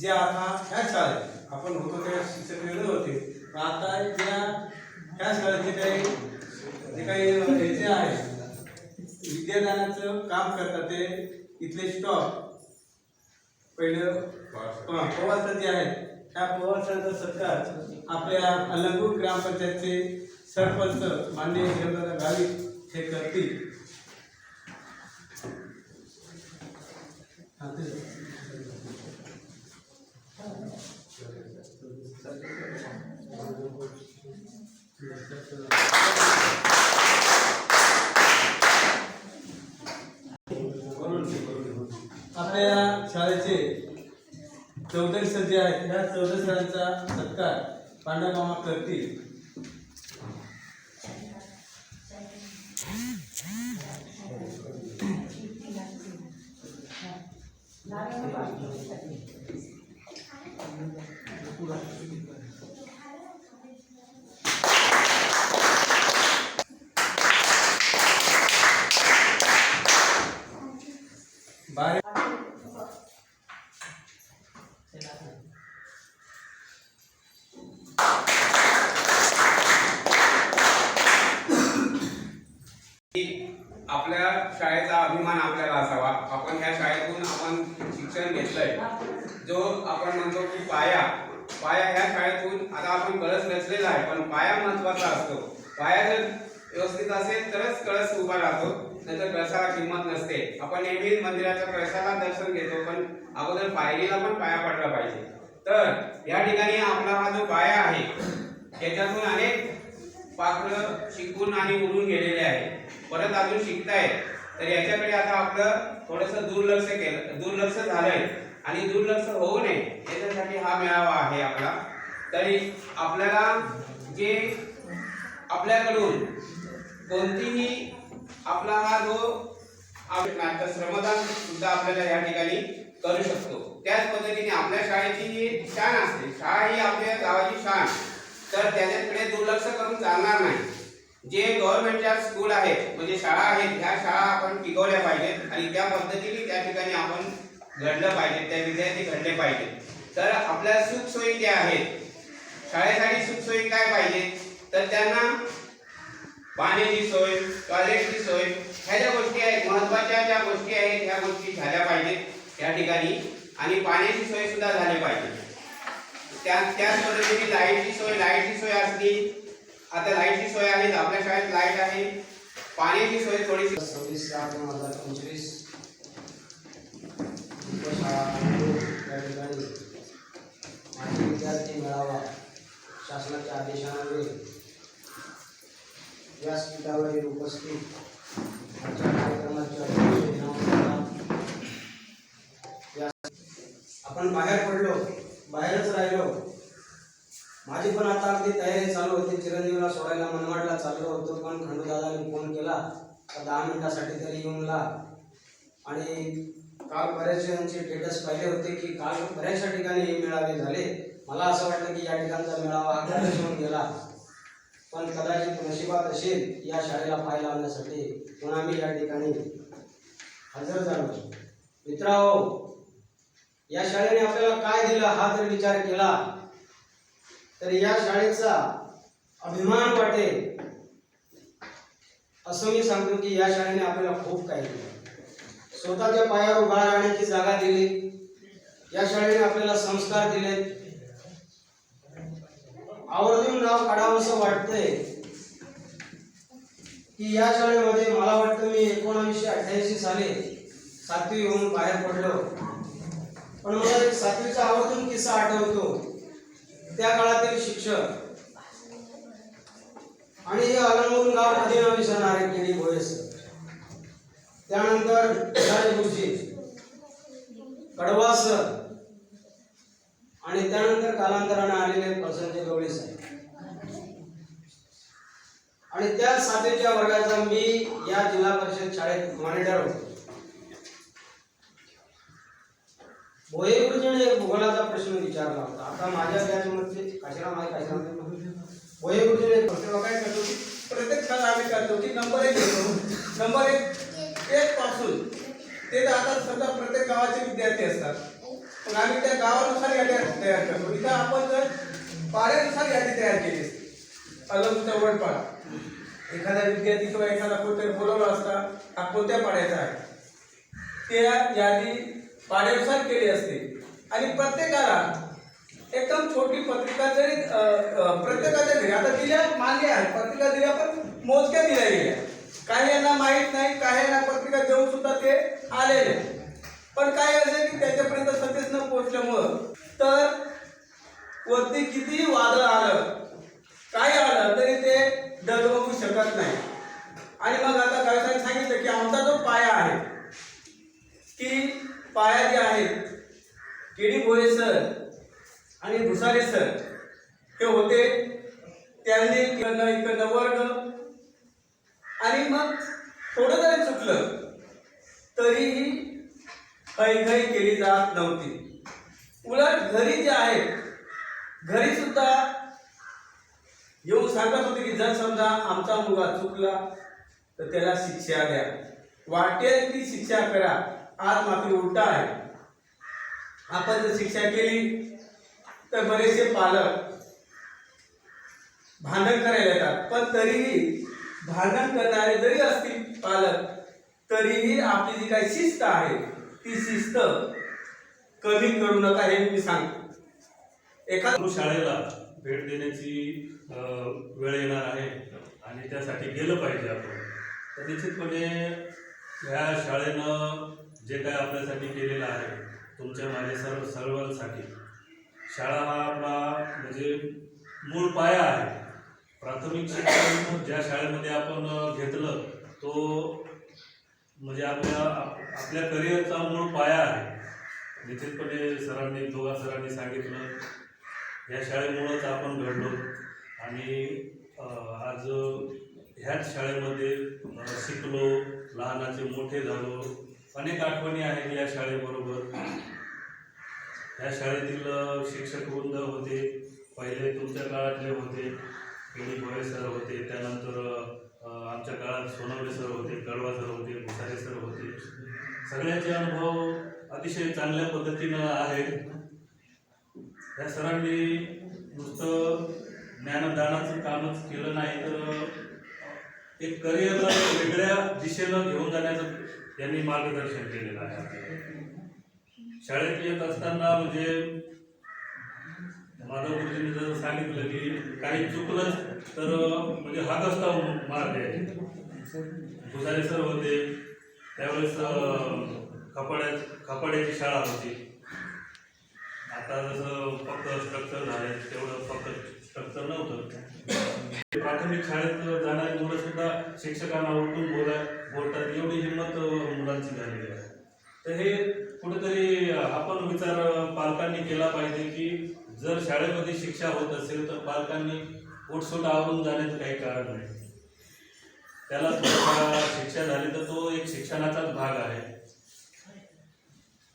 जे आता ह्या शाळेत आपण होतो त्या शिक्षक वेगळे होते. आता ज्या ह्या शाळेत जे काही जे काही याचे आहे विद्यादानाचं काम करतात ते इथले स्टॉप पहिलं प्रवासात. जे आहेत त्या प्रवासाचा सत्कार आपल्या अलंगूर ग्रामपंचायतचे सरपंच माननीय हेमदादा गावित हे करतील. आपल्या शाळेचे चौधरी सर जे आहेत ह्या चौधरी सरांचा सत्कार पांडवमामा करतील Gracias की आपल्या शाळेचा अभिमान आपल्याला असावा आपण ह्या शाळेतून आपण शिक्षण घेतलंय जो आपण म्हणतो की पाया पाया ह्या शाळेतून आता आपण कळस रचलेला आहे पण पाया महत्त्वाचा असतो पाया जर व्यवस्थित असेल तरच कळस उभा राहतो नंतर कळसाला किंमत नसते आपण नेहमी मंदिराच्या दर्शन घेतो पण अगोदर पायरीला पण पाया पडला पाहिजे. तर या ठिकाणी आपला हा जो पाया आहे त्याच्यातून अनेक पात्र शिकून आणि उडून गेलेले आहे परत अजून शिकतायत. तर याच्याकडे आता आपलं थोडंसं दुर्लक्ष केलं दुर्लक्ष झालंय. आणि दुर्लक्ष होऊ नये याच्यासाठी हा मेळावा आहे आपला. तरी आपल्याला जे आपल्याकडून कोणतीही आपला हा जो आप- श्रमदान सुद्धा आपल्याला या ठिकाणी करू शकतो. त्याच पद्धतीने आपल्या शाळेची जी शान असते. शाळा ही आपल्या गावाची शान. तर त्याच्याकडे दुर्लक्ष करून चालणार नाही. जे गव्हर्नमेंटच्या स्कूल आहेत म्हणजे शाळा आहेत ह्या शाळा आपण टिकवल्या पाहिजेत आणि त्या पद्धतीने त्या ठिकाणी आपण घडलं पाहिजे त्या विद्यार्थी घडले पाहिजेत. तर आपल्या सुखसोयी ज्या आहेत शाळेसाठी सुखसोयी काय पाहिजे तर त्यांना पाण्याची सोय टॉयलेटची सोय ह्या ज्या गोष्टी आहेत महत्त्वाच्या ज्या गोष्टी आहेत ह्या गोष्टी झाल्या पाहिजेत या ठिकाणी. आणि पाण्याची सोय सुद्धा झाली पाहिजे. त्या त्याच पद्धतीने लाईटची सोय लाईटची सोय असली आता लाईटची सोय आहे आपल्या शाळेत लाइट आहे. पाण्याची सोय थोडीशी सव्वीस आठ दोन हजार पंचवीस. उपशाळा ठिकाणी माजी विद्यार्थी मेळावा शासनाच्या आदेशान्वये व्यासपीठावरील उपस्थित आपण बाहेर पडलो बाहेरच राहिलो. माझी पण आता अगदी तयारी चालू होती. चिरंजीवला सोडायला मनमाडला चाललो होतो पण खंडूदादांनी फोन केला. तर दहा मिनिटासाठी तरी येऊन ला. आणि काल बऱ्याच जणांचे स्टेटस पाहिले होते की काल बऱ्याचशा ठिकाणी मेळावे झाले. मला असं वाटलं की या ठिकाणचा मेळावा हा होऊन गेला. पण कदाचित नशिबात असेल या शाळेला पाय लावण्यासाठी. म्हणून आम्ही या ठिकाणी हजर झालो. मित्रांनो या शाळेने आपल्याला काय दिलं हा जर विचार केला तर या शाळेचा अभिमान वाटेल. असं मी सांगतो की या शाळेने आपल्याला खूप काही दिलं. स्वतःच्या पायावर उभा राहण्याची जागा दिली. या शाळेने आपल्याला संस्कार दिलेत आवर्जून नाव काढावंसं वाटतंय. की या शाळेमध्ये मला वाटतं मी एकोणावीसशे अठ्ठ्याऐंशी साली सातवी होऊन बाहेर पडलो. पण मला एक सातवीचा आवर्जून किस्सा आठवतो. त्या काळातील शिक्षक. आणि हे अलंगून गाव कधी न विसरणारे केली भोयस त्यानंतर गुरुजी कडवा सर आणि त्यानंतर कालांतराने आलेले प्रसन्न गवळी साहेब. आणि त्या सातवीच्या वर्गाचा मी या जिल्हा परिषद शाळेत मॉनिटर होतो. भोये गुरुजीने भूगोलाचा प्रश्न विचारला होता. आता माझ्या बॅचमध्ये कशाला माहिती कशाला भोये गुरुजीने प्रश्न काय करतो प्रत्येक शाळा आम्ही करतो की नंबर एक घेतो नंबर एक एक पासून. ते तर आता समजा प्रत्येक गावाचे विद्यार्थी असतात. पण आम्ही त्या गावानुसार यादी तयार करतो. इथं आपण जर पाड्यानुसार यादी तयार केली अलग चौवडपाड एखादा विद्यार्थी किंवा एखादा कोणतरी बोलवला असता हा कोणत्या पाड्याचा आहे? त्या यादी पाड्यानुसार केली असते. आणि प्रत्येकाला एकदम छोटी पत्रिका जरी प्रत्येकाच्या घरी आता दिल्या मान्य आहे पत्रिका दिल्या पण मोजक्या दिल्या गेल्या. काही यांना माहीत नाही काही यांना पत्रिका देऊन सुद्धा ते आलेले पण काय असे की त्याच्यापर्यंत सत्तेच न पोहोचल्यामुळं. तर वरती कितीही वादळ आलं काय आलं तरी ते डगमगू शकत नाही. आणि मग आता गावसाहेब सांगितलं की आमचा जो पाया आहे की पाया जे आहेत केडी भोये सर आणि भुसारे सर हे होते त्यांनी इकडनं इकडनं वर्ग. आणि मग थोडं जरी चुकलं तरीही खैखै केली जात नव्हती. उलट घरी जे आहेत घरी सुद्धा येऊन सांगत होते की जर समजा आमचा मुलगा चुकला तर त्याला शिक्षा द्या. वाटेल ती शिक्षा करा. आज मात्र उलटा आहे. आपण जर शिक्षा केली तर बरेचसे पालक भांडण करायला येतात. पण तरीही भांडण करणारे जरी असतील पालक तरीही आपली जी काही शिस्त आहे ती शिस्त कमी करू नका हे मी सांगतो. एखाद शाळेला भेट देण्याची वेळ येणार आहे आणि त्यासाठी गेलं पाहिजे आपण. तर निश्चितपणे म्हणजे ह्या शाळेनं जे काय आपल्यासाठी केलेलं आहे तुमच्या माझ्या सर्व सर्वांसाठी शाळा हा आपला म्हणजे मूळ पाया आहे. प्राथमिक शिक्षण ज्या शाळेमध्ये आपण घेतलं तो म्हणजे आपल्या आप- आपल्या करिअरचा मूळ पाया आहे. निश्चितपणे सरांनी दोघा सरांनी सांगितलं. या शाळेमुळंच आपण घडलो. आणि आज ह्याच शाळेमध्ये शिकलो. लहानाचे मोठे झालो. अनेक आठवणी आहेत या शाळेबरोबर. या शाळेतील शिक्षक वृंद होते. पहिले तुमच्या काळातले होते. केडी भोळे सर होते. त्यानंतर आमच्या काळात सोनवणे सर होते कडवा सर होते भुसारे सर होते. सगळ्यांचे अनुभव अतिशय चांगल्या पद्धतीनं आहेत. या सरांनी नुसतं ज्ञानदानाचं कामच केलं नाही तर एक करिअर वेगळ्या दिशेनं घेऊन जाण्याचं त्यांनी मार्गदर्शन केलेलं आहे. शाळेत येत असताना म्हणजे माधव गुरुजींनी जसं सांगितलं की काही चुकलं तर म्हणजे हातस्ता मार द्यायचे भुसारे सर होते. त्यावेळेस खपाड्या खपाड्याची शाळा होती. आता जसं फक्त स्ट्रक्चर झाले तेवढं फक्त स्ट्रक्चर नव्हतं. प्राथमिक शाळेत जाणारी मुलं सुद्धा शिक्षकांना उलटून बोला बोलतात. एवढी हिंमत मुलांची झालेली आहे. तर हे कुठेतरी आपण विचार पालकांनी केला पाहिजे की जर शाळेमध्ये शिक्षा होत असेल तर पालकांनी उठसूट आवरून जाण्याचं काही कारण नाही. त्याला शिक्षा झाली तर तो एक शिक्षणाचाच भाग आहे.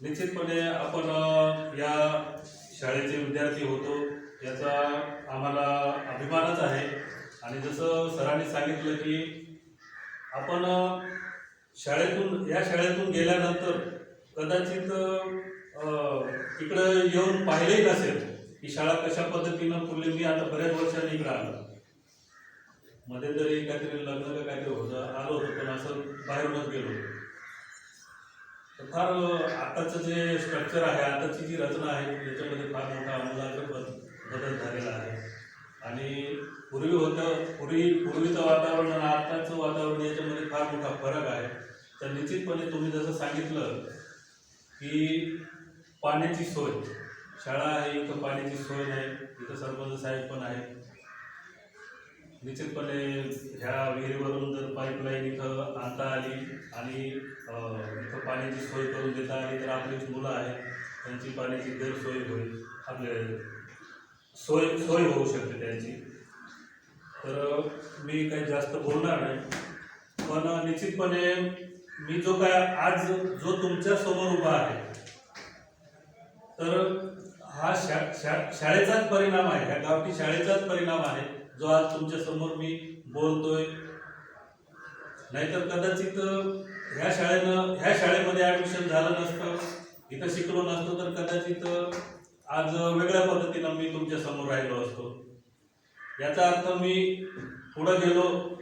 निश्चितपणे आपण या शाळेचे विद्यार्थी होतो याचा आम्हाला अभिमानच आहे. आणि जसं सरांनी सांगितलं की आपण शाळेतून या शाळेतून गेल्यानंतर कदाचित इकडं येऊन पाहिलंही नसेल की शाळा कशा पद्धतीनं फुलली मी आता बऱ्याच वर्षांनी इकडं आलो. मध्ये तरी काहीतरी लग्न का काहीतरी होतं आलो होतो पण असं बाहेरूनच गेलो तर फार आताचं जे स्ट्रक्चर आहे आताची जी रचना आहे त्याच्यामध्ये फार मोठा आमूलाग्र बद- बदल झालेला आहे. आणि पूर्वी होतं पूर्वी पूर्वीचं वातावरण आणि आताचं वातावरण याच्यामध्ये फार मोठा फरक आहे. तर निश्चितपणे तुम्ही जसं सांगितलं की पाण्याची सोय शाळा आहे इथं पाण्याची सोय नाही इथं सरपंच साहेब पण आहे निश्चितपणे ह्या विहिरीवरून जर पाईपलाईन इथं आणता आली आणि इथं पाण्याची सोय करून देता आली तर आपली मुलं आहेत त्यांची पाण्याची गैरसोय होईल. आपले सोय सोय होऊ शकते त्यांची. तर मी काही जास्त बोलणार नाही. पण निश्चितपणे मी जो काय आज जो तुमच्यासमोर उभा आहे तर हा शा शा शाळेचाच परिणाम आहे. ह्या गावठी शाळेचाच परिणाम आहे. जो आज तुमच्यासमोर मी बोलतोय नाहीतर कदाचित ह्या शाळेनं ह्या शाळेमध्ये ॲडमिशन झालं नसतं इथं शिकलो नसतो तर कदाचित आज वेगळ्या पद्धतीनं मी तुमच्यासमोर राहिलो असतो. याचा अर्थ मी पुढं गेलो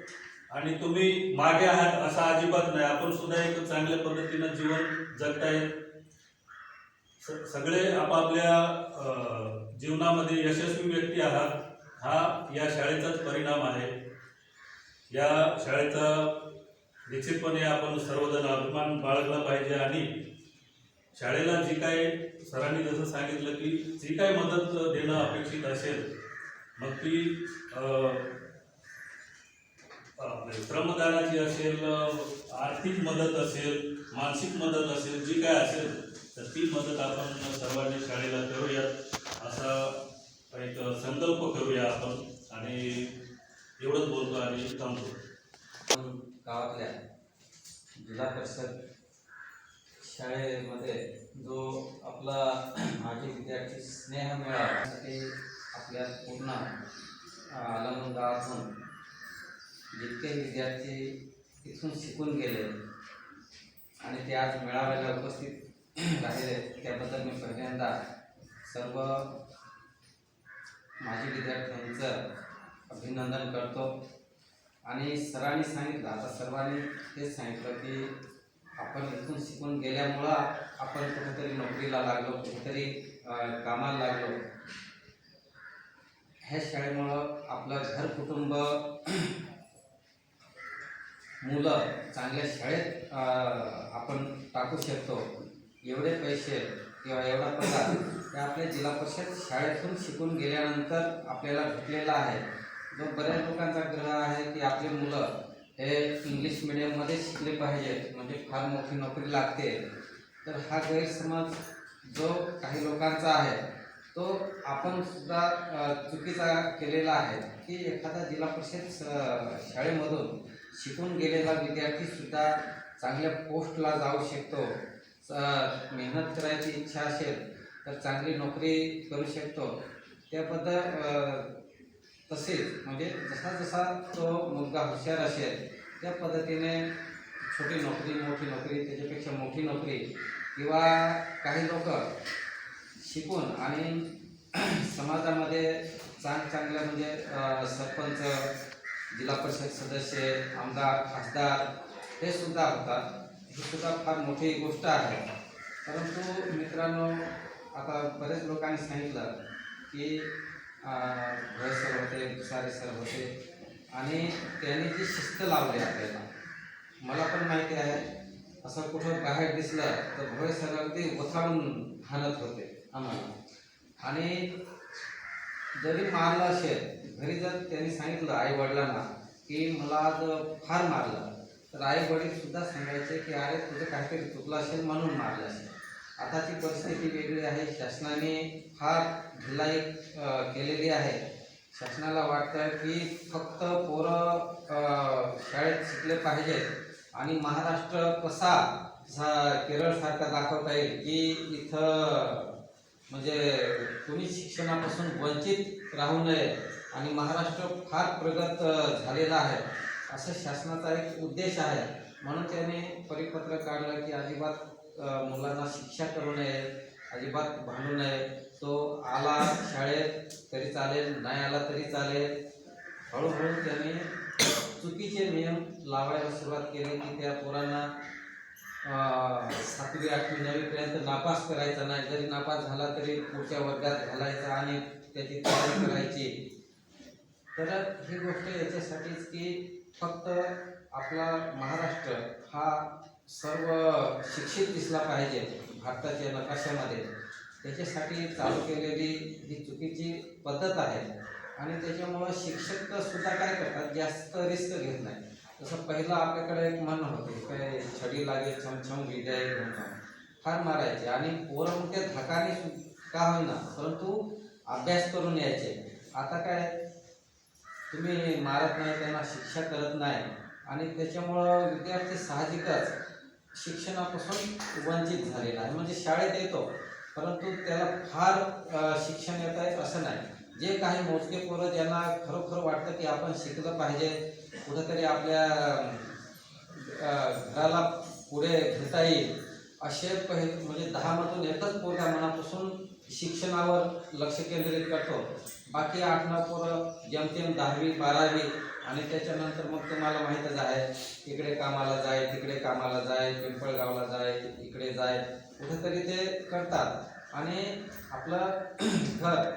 आणि तुम्ही मागे आहात असा अजिबात नाही. आपण सुद्धा एक चांगल्या पद्धतीनं जीवन जगताय. स- सगळे आपापल्या जीवनामध्ये यशस्वी व्यक्ती आहात. हा या शाळेचाच परिणाम आहे. या शाळेचा निश्चितपणे आपण सर्वजण अभिमान बाळगला पाहिजे आणि शाळेला जी काय सरांनी जसं सांगितलं की जी काय मदत देणं अपेक्षित असेल मग ती म्हणजे श्रमदानाची असेल आर्थिक मदत असेल मानसिक मदत असेल जी काय असेल तर ती मदत आपण सर्वांनी शाळेला करूयात असा एक संकल्प करूया आपण आणि एवढंच बोलतो आणि थांबतो. गावातल्या जिल्हा परिषद शाळेमध्ये जो आपला माजी विद्यार्थी स्नेह मिळावासाठी आपल्या पूर्ण आलमून गावातून जितके विद्यार्थी इथून शिकून गेले आणि ते आज मेळाव्याला उपस्थित राहिले त्याबद्दल मी पहिल्यांदा सर्व माजी विद्यार्थ्यांचं अभिनंदन करतो. आणि सरांनी सांगितलं आता सर्वांनी तेच सांगितलं की आपण इथून शिकून गेल्यामुळं आपण कुठेतरी नोकरीला लागलो कुठेतरी कामाला लागलो. ह्या शाळेमुळं आपलं घर कुटुंब मुलं चांगल्या शाळेत आपण टाकू शकतो. एवढे पैसे किंवा एवढा पगार हे आपल्या जिल्हा परिषद शाळेतून शिकून गेल्यानंतर आपल्याला भेटलेला आहे. जो बऱ्याच लोकांचा ग्रह आहे की आपली मुलं हे इंग्लिश मिडियममध्ये शिकले पाहिजेत म्हणजे फार मोठी नोकरी लागते. तर हा गैरसमज जो काही लोकांचा आहे तो आपण सुद्धा चुकीचा केलेला आहे की एखादा जिल्हा परिषद शाळेमधून शिकून गेलेला विद्यार्थीसुद्धा चांगल्या पोस्टला जाऊ शकतो. मेहनत करायची इच्छा असेल तर चांगली नोकरी करू शकतो. त्याबद्दल पद्धत तसेच म्हणजे जसा जसा तो मुलगा हुशार असेल त्या पद्धतीने छोटी नोकरी मोठी नोकरी त्याच्यापेक्षा मोठी नोकरी किंवा काही लोक शिकून आणि समाजामध्ये चांग चांगल्या म्हणजे सरपंच जिल्हा परिषद सदस्य आमदार खासदार हे सुद्धा होतात. ही सुद्धा फार मोठी गोष्ट आहे. परंतु मित्रांनो आता बरेच लोकांनी सांगितलं की भोय सर होते सारे सर होते आणि त्यांनी जी शिस्त लावली आपल्याला मला पण माहिती आहे असं कुठं बाहेर दिसलं तर भोय सर अगदी उथाळून हाणत होते आम्हाला. आणि जरी मारलं असेल घरी जर त्यांनी सांगितलं आई वडिलांना की मला आज फार मारलं तर आई वडील सुद्धा सांगायचे की अरे तुझं काहीतरी चुकलं असेल म्हणून मारलं असेल. आताची परिस्थिती वेगळी आहे. शासनाने फार ढिलाई केलेली आहे. शासनाला वाटतं की फक्त पोरं शाळेत शिकले पाहिजेत आणि महाराष्ट्र कसा सा- केरळसारखा दाखवता येईल की इथं म्हणजे कुणी शिक्षणापासून वंचित राहू नये आणि महाराष्ट्र फार प्रगत झालेला आहे असं शासनाचा एक उद्देश आहे. म्हणून त्याने परिपत्र काढलं की अजिबात मुलांना शिक्षा करू नये अजिबात भांडू नये. तो आला शाळेत तरी चालेल नाही आला तरी चालेल. हळूहळू त्याने चुकीचे नियम लावायला सुरुवात केली की त्या पोरांना सातवी आठवी नवीपर्यंत नापास करायचा नाही. जरी नापास झाला तरी पुढच्या वर्गात घालायचा आणि त्याची तयारी करायची. तर ही गोष्ट याच्यासाठीच की फक्त आपला महाराष्ट्र हा सर्व शिक्षित दिसला पाहिजे भारताच्या नकाशामध्ये त्याच्यासाठी चालू केलेली ही चुकीची पद्धत आहे. आणि त्याच्यामुळं शिक्षक सुद्धा काय करतात जास्त रिस्क घेत नाही. जसं पहिलं आपल्याकडे एक म्हण होते काय छडी लागे छमछम विजय म्हणून. फार मारायचे आणि पोरं मग त्या धकाने का होईना परंतु अभ्यास करून यायचे. आता काय तुम्ही मारत नाही त्यांना शिक्षा करत नाही. आणि त्याच्यामुळं विद्यार्थी साहजिकच शिक्षणापासून वंचित झालेला आहे. म्हणजे शाळेत येतो परंतु त्याला फार शिक्षण येत आहे असं नाही. जे काही मोजके पोरं ज्यांना खरोखर वाटतं की आपण शिकलं पाहिजे कुठंतरी आपल्या घराला पुढे घेता येईल असे पहिले म्हणजे दहामधून एकच पोरगा मनापासून शिक्षणावर लक्ष केंद्रित करतो. बाकी आठ नऊ पोरं जेमतेम दहावी बारावी आणि त्याच्यानंतर मग तुम्हाला माहीतच आहे इकडे कामाला जाय तिकडे कामाला जाय पिंपळगावला जाय इकडे जाय कुठेतरी ते करतात. आणि आपलं घर